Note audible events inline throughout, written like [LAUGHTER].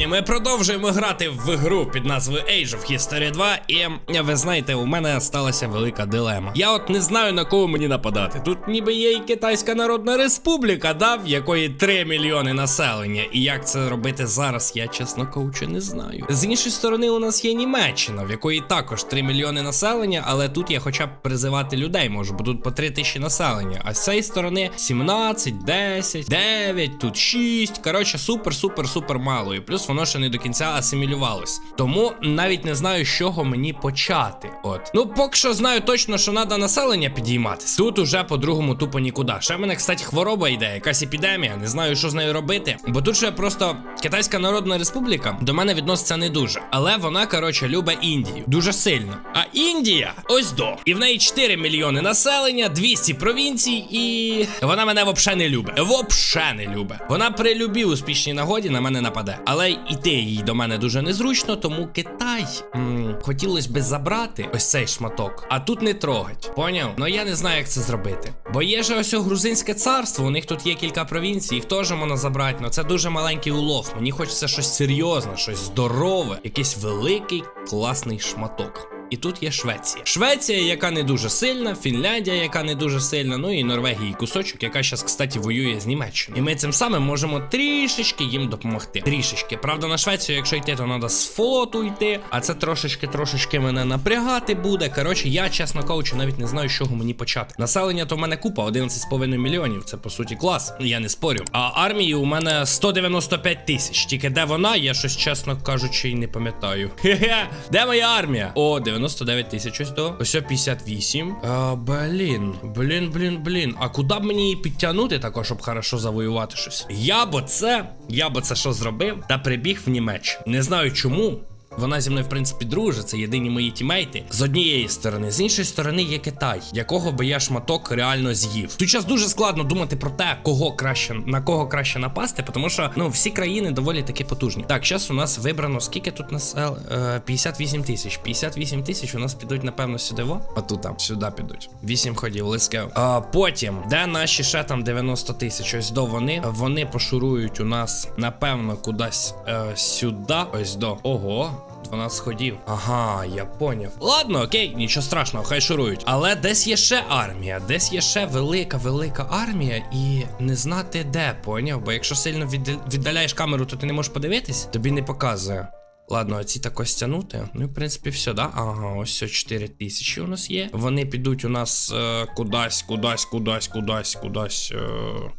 сьогодні ми продовжуємо грати в гру під назвою Age of History 2. І ви знаєте, у мене сталася велика дилема. Я от не знаю на кого мені нападати. Тут ніби є і Китайська Народна Республіка, да, в якої 3 мільйони населення. І як це робити зараз, я чесно кажучи, не знаю. З іншої сторони, у нас є Німеччина, в якої також 3 мільйони населення, але тут я хоча б призивати людей можу, бо тут по 3 тисячі населення. А з цієї сторони 17, 10, 9, тут 6. Коротше, супер, супер, супер мало. І плюс воно ще не до кінця асимілювалось. Тому навіть не знаю, з чого мені почати. От. Ну, поки що знаю точно, що треба населення підійматися. Тут уже по-другому тупо нікуди. Ще в мене, кстати, хвороба йде, якась епідемія. Не знаю, що з нею робити. Бо тут ще просто Китайська Народна Республіка до мене відноситься не дуже. Але вона, коротше, любить Індію. Дуже сильно. А Індія ось до. І в неї 4 мільйони населення, 200 провінцій, і вона мене взагалі не любить. Вообще не любить. Вона при любій успішній нагоді на мене нападе. Але йти їй до мене дуже незручно, тому Китай м, хотілося би забрати ось цей шматок, а тут не трогать. Поняв? Ну я не знаю, як це зробити. Бо є же ось грузинське царство, у них тут є кілька провінцій, їх теж можна забрати. але це дуже маленький улов. Мені хочеться щось серйозне, щось здорове, якийсь великий класний шматок. І тут є Швеція. Швеція, яка не дуже сильна, Фінляндія, яка не дуже сильна, ну і Норвегії кусочок, яка зараз, кстати, воює з Німеччиною. І ми цим самим можемо трішечки їм допомогти. Трішечки. Правда, на Швецію, якщо йти, то треба з флоту йти. А це трошечки, трошечки мене напрягати буде. Коротше, я, чесно кажучи, навіть не знаю, з чого мені почати. Населення то в мене купа, 11,5 мільйонів. Це по суті клас. Я не спорю. А армії у мене 195 тисяч. Тільки де вона, я щось, чесно кажучи, і не пам'ятаю. Хе-хе, де моя армія? О, 99 тисяч ось до. Ось 58. А, блін, блін, блін, блін. А куди б мені її підтягнути також, щоб хорошо завоювати щось? Я б це, я б це що зробив та прибіг в Німеччину. Не знаю чому. Вона зі мною, в принципі, дружить, це єдині мої тімейти. З однієї сторони, з іншої сторони є Китай, якого би я шматок реально з'їв. Тут час дуже складно думати про те, кого краще на кого краще напасти, тому що ну всі країни доволі таки потужні. Так, зараз у нас вибрано скільки тут насел е, 58 тисяч. 58 тисяч у нас підуть, напевно, сюди. Во. Там сюди підуть. 8 ходів, let's. А потім, де наші ще там 90 тисяч? Ось до вони. Вони пошурують у нас, напевно, кудись е, сюди. Ось до. Ого. 12 ходів. Ага, я поняв. Ладно, окей, нічого страшного, хай шурують. Але десь є ще армія, десь є ще велика, велика армія, і не знати де, поняв? Бо якщо сильно відда- віддаляєш камеру, то ти не можеш подивитись, тобі не показує. Ладно, а ці тако стягнути. Ну, в принципі, все, да? Ага, ось все 4 тисячі у нас є. Вони підуть у нас е, кудись, кудись, кудись, кудись, кудись е,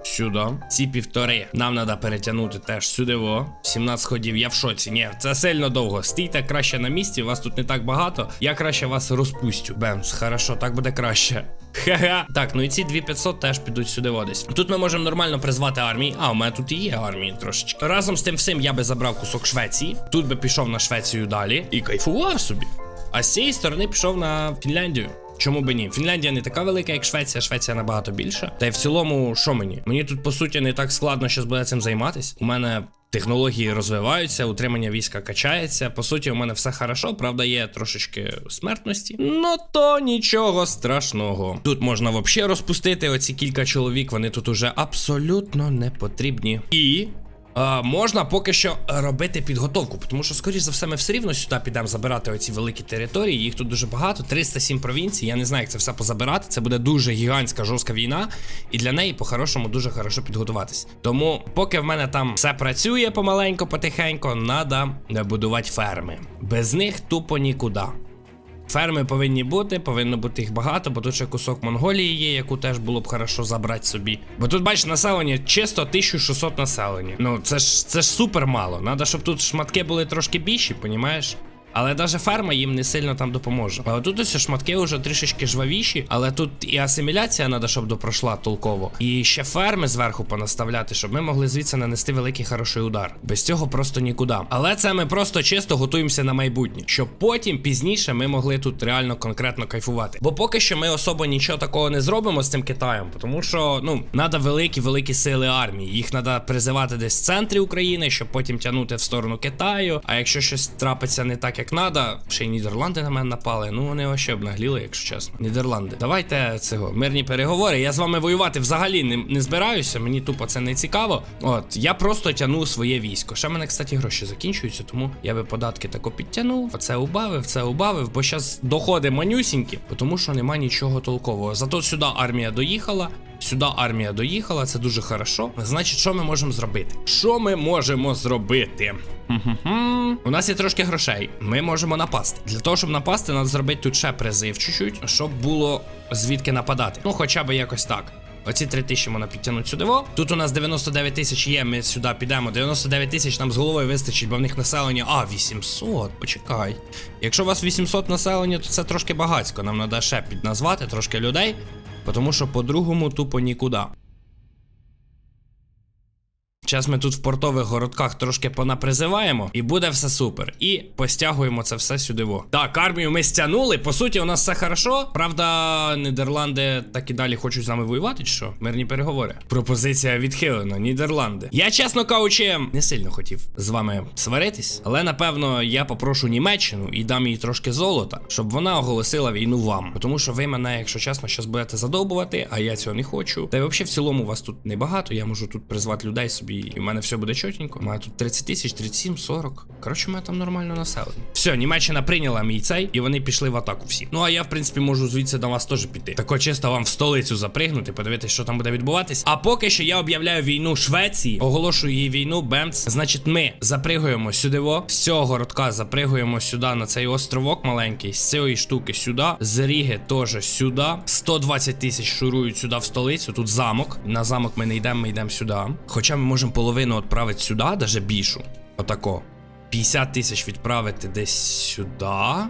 сюди. Ці півтори нам треба перетягнути теж сюди. Во. 17 ходів. Я в шоці. Ні, це сильно довго. Стійте краще на місці, вас тут не так багато. Я краще вас розпустю. Бемс, хорошо, так буде краще. Ха-ха. Так, ну і ці 2500 теж підуть сюди водись. Тут ми можемо нормально призвати армії. А, у мене тут і є армії трошечки. Разом з тим всім я би забрав кусок Швеції. Тут би пішов на Швецію далі і кайфував собі. А з цієї сторони пішов на Фінляндію. Чому би ні? Фінляндія не така велика, як Швеція, Швеція набагато більша. Та й в цілому, що мені? Мені тут по суті не так складно щось буде цим займатись. У мене технології розвиваються, утримання війська качається. По суті, у мене все хорошо. Правда, є трошечки смертності. Ну то нічого страшного. Тут можна взагалі розпустити оці кілька чоловік. Вони тут уже абсолютно не потрібні. І Е, можна поки що робити підготовку, тому що, скоріш за все, ми все рівно сюди підемо забирати оці великі території. Їх тут дуже багато, 307 провінцій. Я не знаю, як це все позабирати. Це буде дуже гігантська жорстка війна, і для неї по-хорошому дуже хорошо підготуватись. Тому, поки в мене там все працює помаленько, потихенько, треба будувати ферми. Без них тупо нікуди. Ферми повинні бути, повинно бути їх багато, бо тут ще кусок Монголії є, яку теж було б хорошо забрати собі. Бо тут, бачиш, населення чисто 1600 населення. Ну, це ж це ж супер мало. Надо, щоб тут шматки були трошки більші, понімаєш? Але навіть ферма їм не сильно там допоможе. А тут ось шматки вже трішечки жвавіші, але тут і асиміляція треба, щоб допройшла толково. І ще ферми зверху понаставляти, щоб ми могли звідси нанести великий хороший удар. Без цього просто нікуди. Але це ми просто чисто готуємося на майбутнє, щоб потім пізніше ми могли тут реально конкретно кайфувати. Бо поки що ми особо нічого такого не зробимо з цим Китаєм, тому що ну треба великі великі сили армії. Їх треба призивати десь в центрі України, щоб потім тягнути в сторону Китаю. А якщо щось трапиться не так, як надо. Ще й Нідерланди на мене напали. Ну вони вообще обнагліли, якщо чесно. Нідерланди. Давайте цього мирні переговори. Я з вами воювати взагалі не, не збираюся. Мені тупо це не цікаво. От я просто тяну своє військо. Ще в мене, кстати, гроші закінчуються, тому я би податки тако підтягнув. Оце убавив, це убавив, бо зараз доходи манюсінькі, тому що нема нічого толкового. Зато сюди армія доїхала. Сюди армія доїхала, це дуже хорошо. Значить, що ми можемо зробити? Що ми можемо зробити? У нас є трошки грошей. Ми можемо напасти. Для того, щоб напасти, треба зробити тут ще призив чуть-чуть, щоб було звідки нападати. Ну, хоча б якось так. Оці 3 тисячі можна підтягнути сюди. Тут у нас 99 тисяч є, ми сюди підемо. 99 тисяч нам з головою вистачить, бо в них населення. А, 800, почекай. Якщо у вас 800 населення, то це трошки багацько. Нам треба ще підназвати трошки людей, тому що по-другому тупо нікуди. Зараз ми тут в портових городках трошки понапризиваємо, і буде все супер. І постягуємо це все сюди. Во. Так, армію ми стягнули. По суті, у нас все хорошо. Правда, Нідерланди так і далі хочуть з нами воювати, чи що? Мирні переговори. Пропозиція відхилена, Нідерланди. Я, чесно кажучи, не сильно хотів з вами сваритись, але напевно я попрошу Німеччину і дам їй трошки золота, щоб вона оголосила війну вам. Тому що ви мене, якщо чесно, щас будете задовбувати, а я цього не хочу. Та й взагалі в цілому вас тут небагато. Я можу тут призвати людей собі, і в мене все буде чотенько. У мене тут 30 тисяч, 37, 40. Коротше, у там нормально населення. Все, Німеччина прийняла мій цей, і вони пішли в атаку всі. Ну а я, в принципі, можу звідси до вас теж піти. Тако чисто вам в столицю запригнути, подивитися, що там буде відбуватись. А поки що я об'являю війну Швеції, оголошую їй війну Бемц. Значить, ми запригуємо сюди, во, з цього городка запригуємо сюди на цей островок маленький, з цієї штуки сюди, з Ріги теж сюди. 120 тисяч шурують сюди в столицю. Тут замок. На замок ми не йдемо, ми йдемо сюди. Хоча ми можемо половину відправити сюди, даже більшу. Отако. 50 тисяч відправити десь сюди.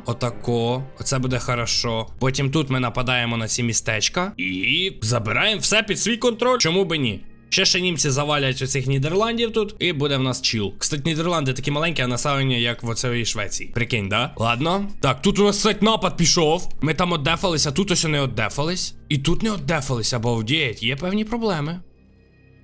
Отако. Оце буде хорошо. Потім тут ми нападаємо на ці містечка і забираємо все під свій контроль. Чому би ні? Ще ще німці завалять оцих Нідерландів тут, і буде в нас чіл. Кстати, Нідерланди такі маленькі, а населення, як в оцеї Швеції. Прикинь, да? Ладно. Так, тут у нас кстати, напад пішов. Ми там оддефалися, тут ось не оддефались. І тут не оддефалися, обалдеть, є певні проблеми.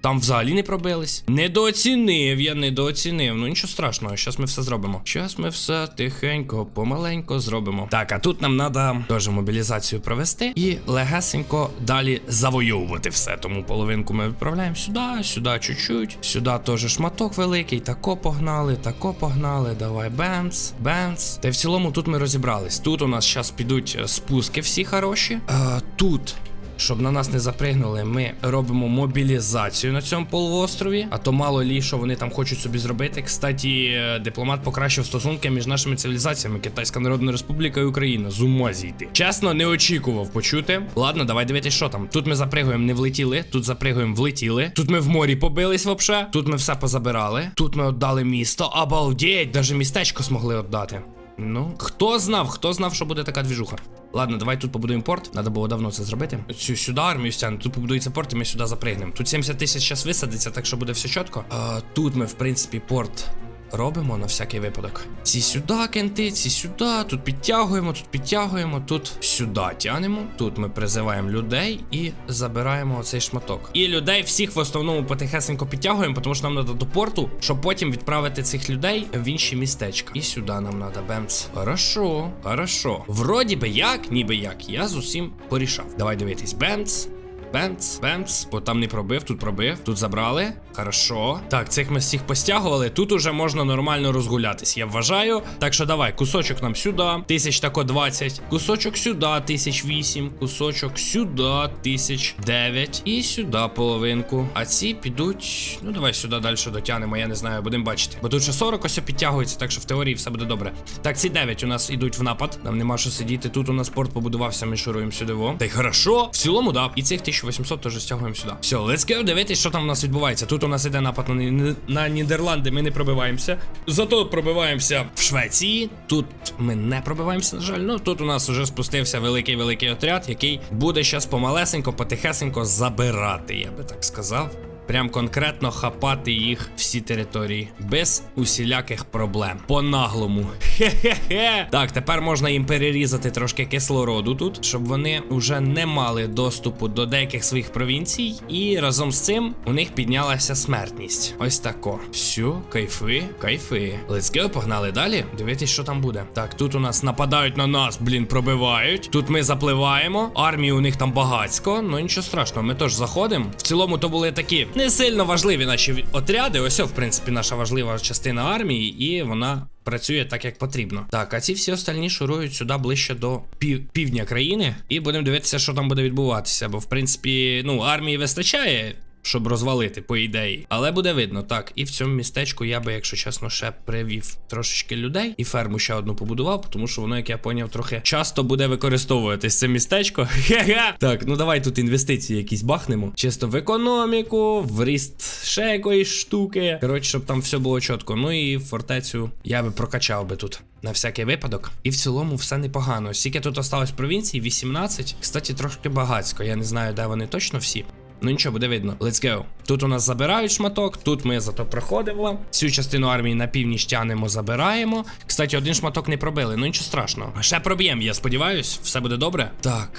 Там взагалі не пробились. Недооцінив, я недооцінив. Ну нічого страшного, зараз ми все зробимо. Зараз ми все тихенько, помаленько зробимо. Так, а тут нам треба теж мобілізацію провести і легесенько далі завойовувати все. Тому половинку ми відправляємо сюди, сюди чуть-чуть, сюди теж шматок великий. Тако погнали, тако погнали. Давай бемц, бемц. Та й в цілому тут ми розібрались. Тут у нас зараз підуть е, спуски всі хороші. А, тут щоб на нас не запригнули, ми робимо мобілізацію на цьому полуострові. А то мало лі, що вони там хочуть собі зробити. Кстати, е, дипломат покращив стосунки між нашими цивілізаціями Китайська Народна Республіка і Україна. З ума зійти. Чесно, не очікував почути. Ладно, давай дивитись, що там. Тут ми запригуємо, не влетіли. Тут запригуємо, влетіли. Тут ми в морі побились вообще. Тут ми все позабирали. Тут ми віддали місто. Обалдеть, даже містечко змогли віддати. Ну, хто знав, хто знав, що буде така двіжуха. Ладно, давай тут побудуємо порт. Надо було давно це зробити. Цю сюди армію стягнути, тут побудується порт, і ми сюди запригнемо. Тут 70 тисяч зараз висадиться, так що буде все чітко. А, тут ми, в принципі, порт. Робимо на всякий випадок. Ці сюди кенти, ці сюди. Тут підтягуємо, тут підтягуємо, тут сюди тянемо. Тут ми призиваємо людей і забираємо оцей шматок. І людей всіх в основному потихесенько підтягуємо, тому що нам треба до порту, щоб потім відправити цих людей в інші містечка. І сюди нам треба бемц. Хорошо, хорошо. Вроді би як, ніби як. Я з усім порішав. Давай дивитись, бемц. Бемц, бемц, бо там не пробив, тут пробив, тут забрали. Хорошо. Так, цих ми всіх постягували. Тут уже можна нормально розгулятись, я вважаю. Так що давай, кусочок нам сюди, тисяч тако 20. Кусочок сюди, тисяч 8. Кусочок сюди, тисяч 9. І сюди половинку. А ці підуть. Ну, давай сюди далі дотягнемо, я не знаю, будемо бачити. Бо тут ще 40 ось підтягується, так що в теорії все буде добре. Так, ці 9 у нас ідуть в напад. Нам нема що сидіти. Тут у нас порт побудувався, ми шуруємо сюди. Во. Та й хорошо. В цілому, да. І цих 1800 теж стягуємо сюди. Все, let's go, дивитись, що там у нас відбувається. Тут у нас іде напад на, на Нідерланди, ми не пробиваємося. Зато пробиваємося в Швеції. Тут ми не пробиваємося, на жаль. Ну тут у нас вже спустився великий великий отряд, який буде зараз помалесенько, потихесенько забирати, я би так сказав. Прям конкретно хапати їх всі території. Без усіляких проблем. По наглому. Хе-хе-хе. Так, тепер можна їм перерізати трошки кислороду тут, щоб вони вже не мали доступу до деяких своїх провінцій. І разом з цим у них піднялася смертність. Ось тако. Все, кайфи, кайфи. Let's go, погнали далі. Дивитись, що там буде. Так, тут у нас нападають на нас, блін, пробивають. Тут ми запливаємо. Армії у них там багацько. Ну нічого страшного, ми теж заходимо. В цілому то були такі не сильно важливі наші отряди. Ось, в принципі, наша важлива частина армії, і вона. Працює так, як потрібно. Так, а ці всі остальні шурують сюди ближче до пів- півдня країни, і будемо дивитися, що там буде відбуватися. Бо, в принципі, ну, армії вистачає щоб розвалити, по ідеї. Але буде видно, так. І в цьому містечку я би, якщо чесно, ще привів трошечки людей і ферму ще одну побудував, тому що воно, як я поняв, трохи часто буде використовуватись це містечко. [LAUGHS] Хе-хе. Так, ну давай тут інвестиції якісь бахнемо. Чисто в економіку, в ріст ще якоїсь штуки. Коротше, щоб там все було чітко. Ну і фортецю я би прокачав би тут. На всякий випадок. І в цілому все непогано. Скільки тут осталось провінцій? 18. Кстати, трошки багацько. Я не знаю, де вони точно всі. Ну нічого, буде видно. Let's go. Тут у нас забирають шматок, тут ми зато проходимо. Цю частину армії на північ тянемо, забираємо. Кстати, один шматок не пробили, ну нічого страшного. Ще проб'ємо, я сподіваюсь, все буде добре. Так.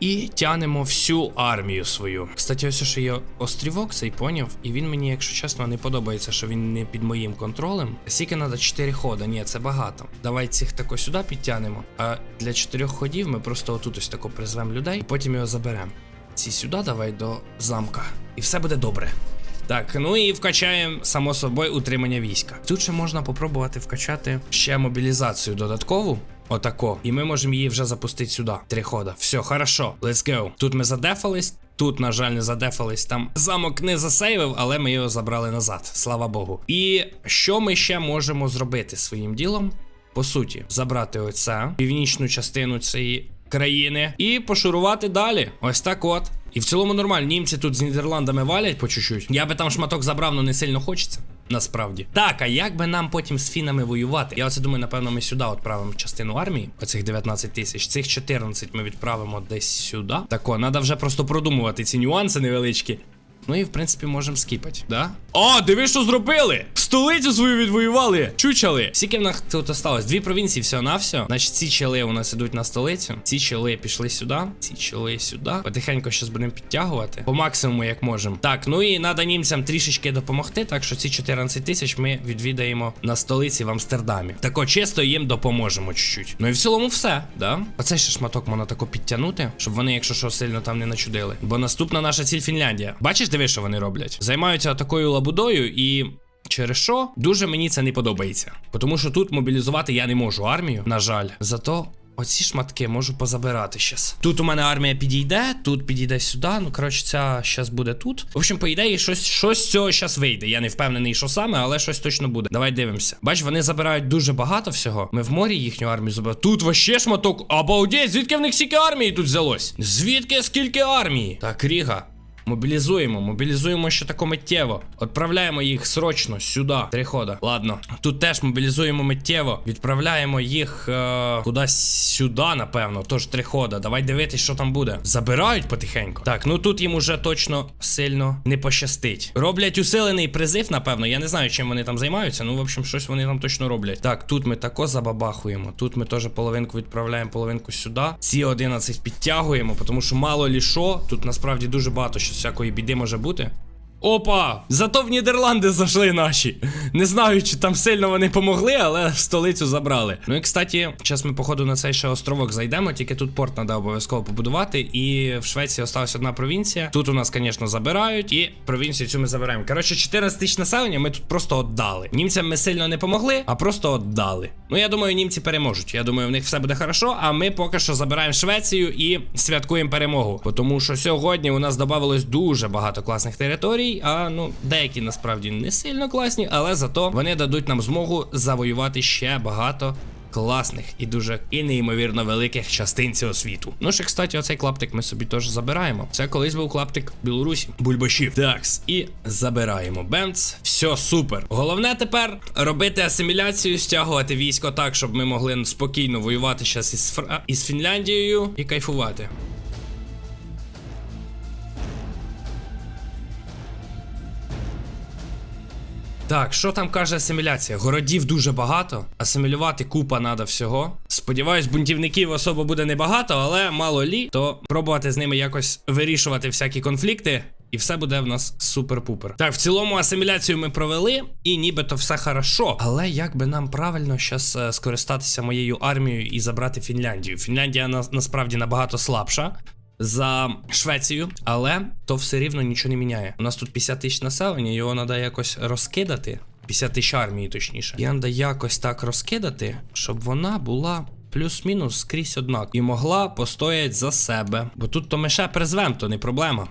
І тянемо всю армію свою. Кстати, ось ще є острівок, цей поняв. І він мені, якщо чесно, не подобається, що він не під моїм контролем. Скільки треба 4 хода. Ні, це багато. Давай цих тако сюди підтянемо. А для 4 ходів ми просто отут ось тако призвемо людей, і потім його заберемо. Ці сюди давай до замка. І все буде добре. Так, ну і вкачаємо, само собою, утримання війська. Тут ще можна попробувати вкачати ще мобілізацію додаткову. Отако. І ми можемо її вже запустити сюди. Три хода. Все, хорошо. Let's go. Тут ми задефались. Тут, на жаль, не задефались. Там замок не засейвив, але ми його забрали назад. Слава Богу. І що ми ще можемо зробити своїм ділом? По суті, забрати оце, північну частину цієї країни і пошурувати далі. Ось так от. І в цілому нормально. Німці тут з Нідерландами валять по чуть-чуть. Я би там шматок забрав, але не сильно хочеться. Насправді. Так, а як би нам потім з фінами воювати? Я оце думаю, напевно, ми сюди відправимо частину армії. Оцих 19 тисяч. Цих 14 ми відправимо десь сюди. Тако, треба вже просто продумувати ці нюанси невеличкі. Ну і в принципі можемо скіпати, да? О, диви, що зробили! Столицю свою відвоювали! Чучали! Скільки в нас тут осталось? Дві провінції всього на все. Значить, ці чели у нас ідуть на столицю. Ці чели пішли сюди. Ці чели сюди. Потихеньку щас будемо підтягувати. По максимуму, як можемо. Так, ну і треба німцям трішечки допомогти. Так що ці 14 тисяч ми відвідаємо на столиці в Амстердамі. Тако чисто їм допоможемо чуть-чуть. Ну і в цілому все, да? Оцей ще шматок можна тако підтягнути, щоб вони, якщо що, сильно там не начудили. Бо наступна наша ціль Фінляндія. Бачиш, диви, що вони роблять? Займаються такою лабудою і. Через що дуже мені це не подобається. Тому що тут мобілізувати я не можу армію, на жаль. Зато оці шматки можу позабирати щас. Тут у мене армія підійде, тут підійде сюди. Ну, коротше, ця щас буде тут. В общем, по ідеї, щось, щось з цього щас вийде. Я не впевнений, що саме, але щось точно буде. Давай дивимося. Бач, вони забирають дуже багато всього. Ми в морі їхню армію забираємо. Тут вообще шматок. Обалдеть, звідки в них стільки армії тут взялось? Звідки скільки армії? Так, Ріга. Мобілізуємо, мобілізуємо ще тако миттєво. Відправляємо їх срочно сюди. Три хода. Ладно. Тут теж мобілізуємо миттєво. Відправляємо їх е, кудись сюди, напевно. Тож три хода. Давай дивитись, що там буде. Забирають потихеньку. Так, ну тут їм уже точно сильно не пощастить. Роблять усилений призив, напевно. Я не знаю, чим вони там займаються. Ну, в общем, щось вони там точно роблять. Так, тут ми тако забабахуємо. Тут ми теж половинку відправляємо, половинку сюди. Ці 11 підтягуємо, тому що мало лі що. Тут насправді дуже багато що всякої біди може бути. Опа! Зато в Нідерланди зайшли наші. Не знаю, чи там сильно вони помогли, але столицю забрали. Ну і кстати, зараз ми, походу, на цей ще островок зайдемо, тільки тут порт треба обов'язково побудувати. І в Швеції осталась одна провінція. Тут у нас, звісно, забирають, і провінцію цю ми забираємо. Коротше, 14 тисяч населення ми тут просто віддали. Німцям ми сильно не помогли, а просто віддали. Ну я думаю, німці переможуть. Я думаю, в них все буде хорошо. А ми поки що забираємо Швецію і святкуємо перемогу. Тому що сьогодні у нас додавалось дуже багато класних територій. А ну деякі насправді не сильно класні, але зато вони дадуть нам змогу завоювати ще багато. Класних і дуже і неймовірно великих частин цього світу. Ну ще, кстати, оцей клаптик ми собі теж забираємо. Це колись був клаптик Білорусі. Бульбашів. Такс. І забираємо Бемц. Все супер. Головне тепер робити асиміляцію, стягувати військо так, щоб ми могли спокійно воювати зараз із, Фра... із Фінляндією і кайфувати. Так, що там каже асиміляція? Городів дуже багато. Асимілювати купа надо всього. Сподіваюсь, бунтівників особо буде небагато, але мало лі, то пробувати з ними якось вирішувати всякі конфлікти. І все буде в нас супер-пупер. Так, в цілому асиміляцію ми провели, і нібито все хорошо. Але як би нам правильно зараз скористатися моєю армією і забрати Фінляндію? Фінляндія на, насправді набагато слабша за Швецію, але то все рівно нічого не міняє. У нас тут 50 тисяч населення, його треба якось розкидати. 50 тисяч армії, точніше. І треба якось так розкидати, щоб вона була. Плюс-мінус скрізь однак і могла постояти за себе. Бо тут то ми ще призвем, то не проблема.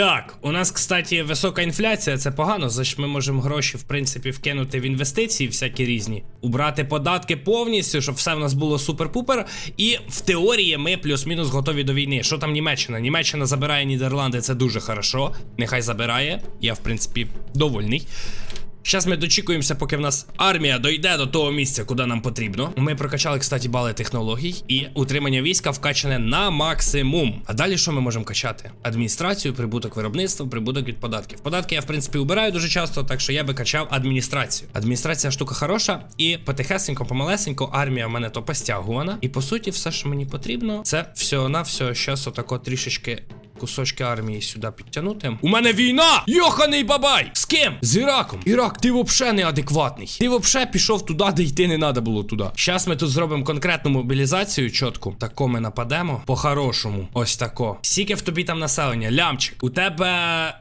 Так, у нас, кстати, висока інфляція, це погано, за що ми можемо гроші, в принципі, вкинути в інвестиції всякі різні, убрати податки повністю, щоб все в нас було супер-пупер. І в теорії ми плюс-мінус готові до війни. Що там Німеччина? Німеччина забирає Нідерланди, це дуже хорошо. Нехай забирає. Я, в принципі, довольний. Зараз ми дочікуємося, поки в нас армія дойде до того місця, куди нам потрібно. Ми прокачали, кстати, бали технологій, і утримання війська вкачане на максимум. А далі що ми можемо качати? Адміністрацію, прибуток виробництва, прибуток від податків. Податки я в принципі убираю дуже часто, так що я би качав адміністрацію. Адміністрація штука хороша, і потихесенько, помалесенько, армія в мене то постягувана. І по суті, все, що мені потрібно, це всього на все, щас отако трішечки кусочки армії сюди підтягнути. У мене війна! Йоханий бабай! З ким? З Іраком. Ірак, ти вообще неадекватний. Ти вообще пішов туди, де йти не треба було туди. Щас ми тут зробимо конкретну мобілізацію чітку. Тако ми нападемо. По-хорошому. Ось тако. Скільки в тобі там населення? Лямчик. У тебе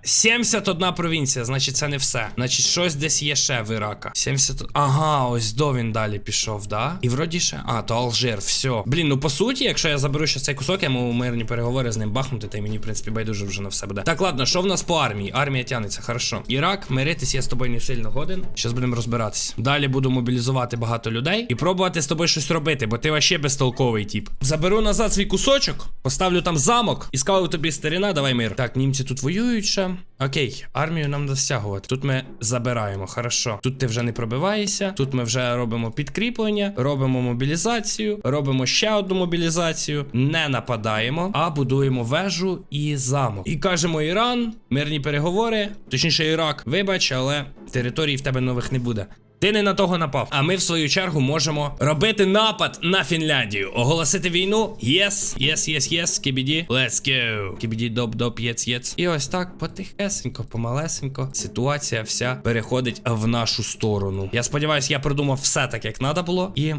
71 провінція, значить це не все. Значить, щось десь є ще в Ірака. 70. Ага, ось до він далі пішов, да? І вроді ще. А, то Алжир, все. Блін, ну по суті, якщо я заберу ще цей кусок, я можу мирні переговори з ним бахнути, та й мені, принципі, байдуже вже на все буде. Так, ладно, що в нас по армії? Армія тягнеться, хорошо. Ірак, миритись, я з тобою не сильно годен. Щас будемо розбиратись. Далі буду мобілізувати багато людей і пробувати з тобою щось робити, бо ти вообще безтолковий тип. Заберу назад свій кусочок, поставлю там замок і скажу тобі старіна, давай мир. Так, німці тут воюють ще. Окей, армію нам достягувати. Тут ми забираємо, хорошо. Тут ти вже не пробиваєшся. Тут ми вже робимо підкріплення, робимо мобілізацію, робимо ще одну мобілізацію, не нападаємо, а будуємо вежу і замок. І кажемо Іран, мирні переговори, точніше, Ірак, вибач, але території в тебе нових не буде. Ти не на того напав. А ми, в свою чергу, можемо робити напад на Фінляндію. Оголосити війну. Єс, єс, єс, єс, кібіді. Let's go. Кібіді, доп, доп, єц, єц. І ось так потихесенько, помалесенько. Ситуація вся переходить в нашу сторону. Я сподіваюся, я придумав все так, як треба було. І.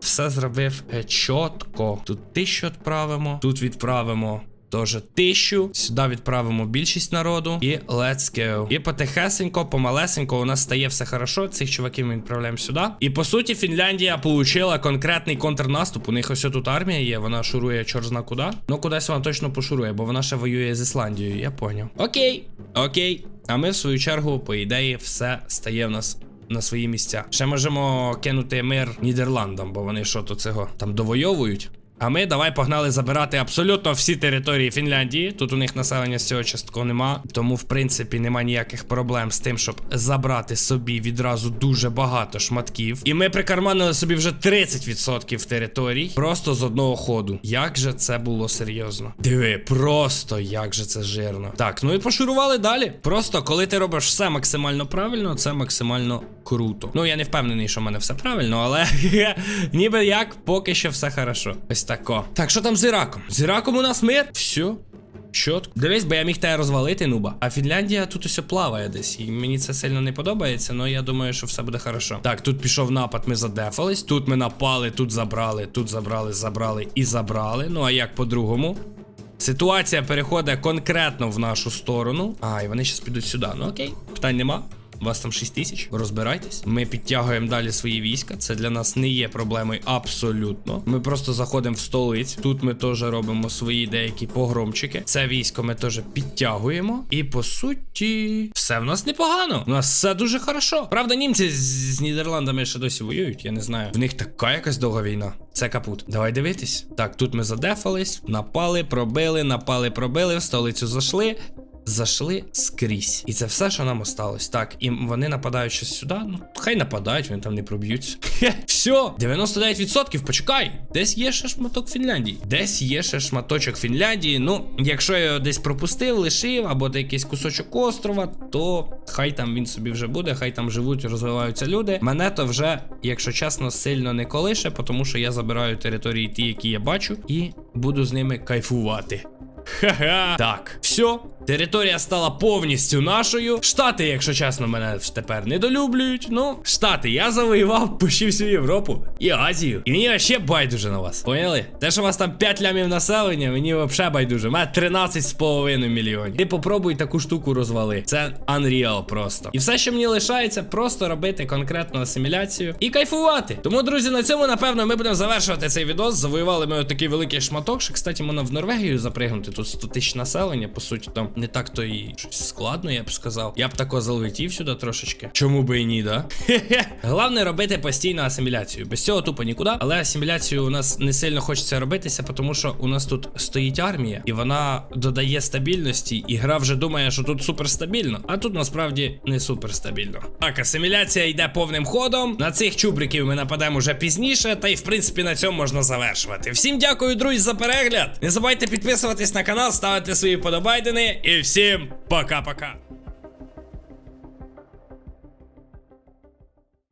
Все зробив е, чітко. Тут тисячу відправимо, тут відправимо Тоже тисячу. Сюди відправимо більшість народу. І let's go. І потихесенько, помалесенько у нас стає все хорошо. Цих чуваків ми відправляємо сюди. І по суті, Фінляндія получила конкретний контрнаступ. У них ось тут армія є. Вона шурує чор зна куди. Ну кудись вона точно пошурує, бо вона ще воює з Ісландією. Я поняв. Окей, окей. А ми в свою чергу, по ідеї, все стає в нас. На свої місця. Ще можемо кинути мир Нідерландам, бо вони що то цього там довойовують. А ми давай погнали забирати абсолютно всі території Фінляндії. Тут у них населення з цього частково нема. Тому, в принципі, нема ніяких проблем з тим, щоб забрати собі відразу дуже багато шматків. І ми прикарманили собі вже 30% територій. Просто з одного ходу. Як же це було серйозно? Диви, просто як же це жирно. Так, ну і пошурували далі. Просто коли ти робиш все максимально правильно, це максимально круто. Ну я не впевнений, що в мене все правильно, але [LAUGHS] ніби як поки що все хорошо. Ось тако. Так, що там з Іраком? З Іраком у нас мир? Все. Чотко. Дивись, бо я міг тебе розвалити, нуба. А Фінляндія тут усе плаває десь. І мені це сильно не подобається, але я думаю, що все буде хорошо. Так, тут пішов напад, ми задефались. Тут ми напали, тут забрали, тут забрали, забрали і забрали. Ну а як по-другому? Ситуація переходить конкретно в нашу сторону. А, і вони зараз підуть сюди. Ну окей, питань нема. Вас там 6 тисяч, розбирайтесь. Ми підтягуємо далі свої війська. Це для нас не є проблемою абсолютно. Ми просто заходимо в столицю. Тут ми теж робимо свої деякі погромчики. Це військо ми теж підтягуємо. І по суті, все в нас непогано. У нас все дуже хорошо. Правда, німці з Нідерландами ще досі воюють. Я не знаю. В них така якась довга війна. Це капут. Давай дивитись. Так, тут ми задефались, напали, пробили, напали, пробили, в столицю зайшли. Зайшли скрізь. І це все, що нам осталось. Так, і вони нападають щось сюди. Ну, хай нападають, вони там не проб'ються. Все, 99%, почекай. Десь є ще шматок Фінляндії. Десь є ще шматочок Фінляндії. Ну, якщо я його десь пропустив, лишив, або де якийсь кусочок острова, то хай там він собі вже буде, хай там живуть, розвиваються люди. Мене то вже, якщо чесно, сильно не колише, тому що я забираю території ті, які я бачу, і буду з ними кайфувати. Ха-ха. Так, все. Територія стала повністю нашою. Штати, якщо чесно, мене тепер недолюблюють. Ну, штати, я завоював почти всю Європу і Азію. І мені ще байдуже на вас. Поняли? Те, що у вас там 5 лямів населення, мені взагалі байдуже. У мене 13,5 мільйонів. Ти попробуй таку штуку розвали. Це Unreal просто. І все, що мені лишається, просто робити конкретну асиміляцію і кайфувати. Тому, друзі, на цьому, напевно, ми будемо завершувати цей відос. Завоювали ми отакий великий шматок. Що, кстати, можна в Норвегію запригнути. Тут 100 тисяч населення, по суті, там не так то і щось складно, я б сказав. Я б тако залетів сюди трошечки. Чому би і ні, да? [LAUGHS] Головне робити постійну асиміляцію. Без цього тупо нікуди. Але асиміляцію у нас не сильно хочеться робитися, тому що у нас тут стоїть армія, і вона додає стабільності, і гра вже думає, що тут суперстабільно. А тут насправді не суперстабільно. Так, асиміляція йде повним ходом. На цих чубриків ми нападемо вже пізніше, та й в принципі на цьому можна завершувати. Всім дякую, друзі, за перегляд. Не забувайте підписуватись на канал, ставити свої подобайдени і всем пока-пока.